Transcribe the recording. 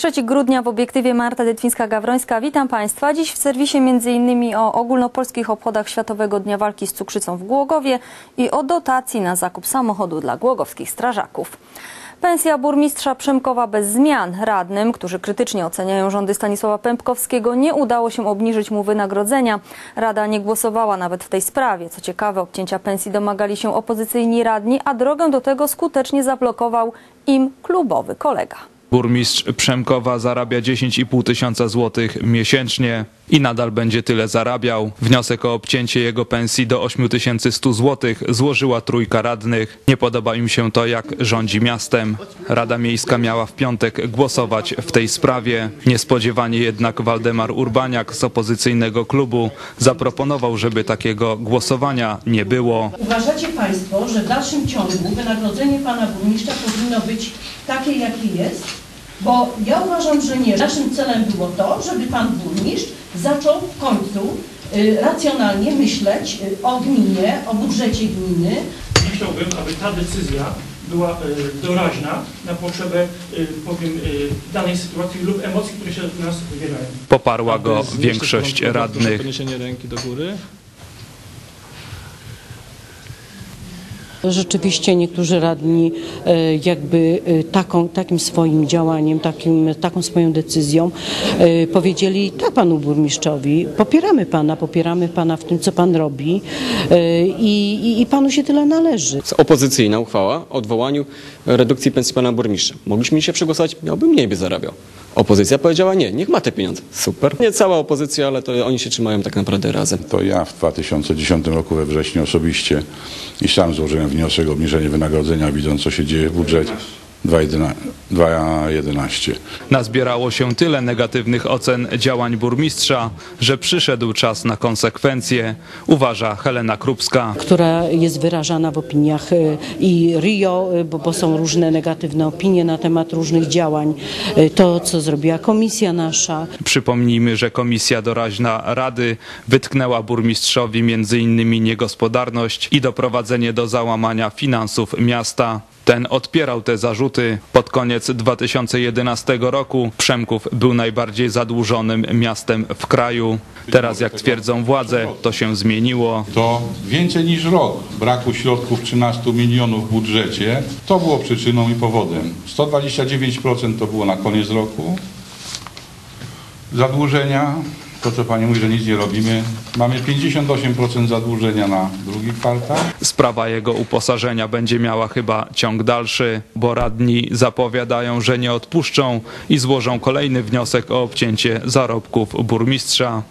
3 grudnia w obiektywie Marta Detwińska-Gawrońska. Witam Państwa. Dziś w serwisie m.in. o ogólnopolskich obchodach Światowego Dnia Walki z Cukrzycą w Głogowie i o dotacji na zakup samochodu dla głogowskich strażaków. Pensja burmistrza Przemkowa bez zmian. Radnym, którzy krytycznie oceniają rządy Stanisława Pępkowskiego, nie udało się obniżyć mu wynagrodzenia. Rada nie głosowała nawet w tej sprawie. Co ciekawe, obcięcia pensji domagali się opozycyjni radni, a drogę do tego skutecznie zablokował im klubowy kolega. Burmistrz Przemkowa zarabia 10,5 tysiąca złotych miesięcznie i nadal będzie tyle zarabiał. Wniosek o obcięcie jego pensji do 8100 złotych złożyła trójka radnych. Nie podoba im się to, jak rządzi miastem. Rada Miejska miała w piątek głosować w tej sprawie. Niespodziewanie jednak Waldemar Urbaniak z opozycyjnego klubu zaproponował, żeby takiego głosowania nie było. Uważacie Państwo, że w dalszym ciągu wynagrodzenie Pana Burmistrza powinno być takie, jakie jest? Bo ja uważam, że nie. Naszym celem było to, żeby Pan Burmistrz zaczął w końcu y, racjonalnie myśleć y, o gminie, o budżecie gminy, Nie chciałbym, aby ta decyzja była e, doraźna na potrzebę, powiem, danej sytuacji lub emocji, które się w nas wywierają. Poparła go większość radnych. Podniesienie ręki do góry. Rzeczywiście niektórzy radni e, jakby e, taką, takim swoim działaniem, takim, taką swoją decyzją e, powiedzieli tak panu burmistrzowi, popieramy pana, popieramy pana w tym, co pan robi i, i, i panu się tyle należy. Opozycyjna uchwała o odwołaniu redukcji pensji pana burmistrza. Mogliśmy się przegłosować, miałby mniej by zarabiał. Opozycja powiedziała nie, niech ma te pieniądze. Super. Nie cała opozycja, ale to oni się trzymają tak naprawdę razem. To ja w 2010 roku we wrześniu osobiście i sam złożyłem wniosek o obniżenie wynagrodzenia, widząc co się dzieje w budżecie 2,11 2,11. Nazbierało się tyle negatywnych ocen działań burmistrza, że przyszedł czas na konsekwencje, uważa Helena Krupska. która jest wyrażana w opiniach e, i RIO, e, bo, bo są różne negatywne opinie na temat różnych działań. E, To, co zrobiła komisja nasza, Przypomnijmy, że komisja doraźna Rady wytknęła burmistrzowi m.in. niegospodarność i doprowadzenie do załamania finansów miasta. Ten odpierał te zarzuty. Pod koniec 2011 roku Przemków był najbardziej zadłużonym miastem w kraju. Teraz, jak twierdzą władze, to się zmieniło. To więcej niż rok braku środków 13 milionów w budżecie. To było przyczyną i powodem. 129% to było na koniec roku zadłużenia. To co Pani mówi, że nic nie robimy. Mamy 58% zadłużenia na drugi kwartał. Sprawa jego uposażenia będzie miała chyba ciąg dalszy, bo radni zapowiadają, że nie odpuszczą i złożą kolejny wniosek o obcięcie zarobków burmistrza.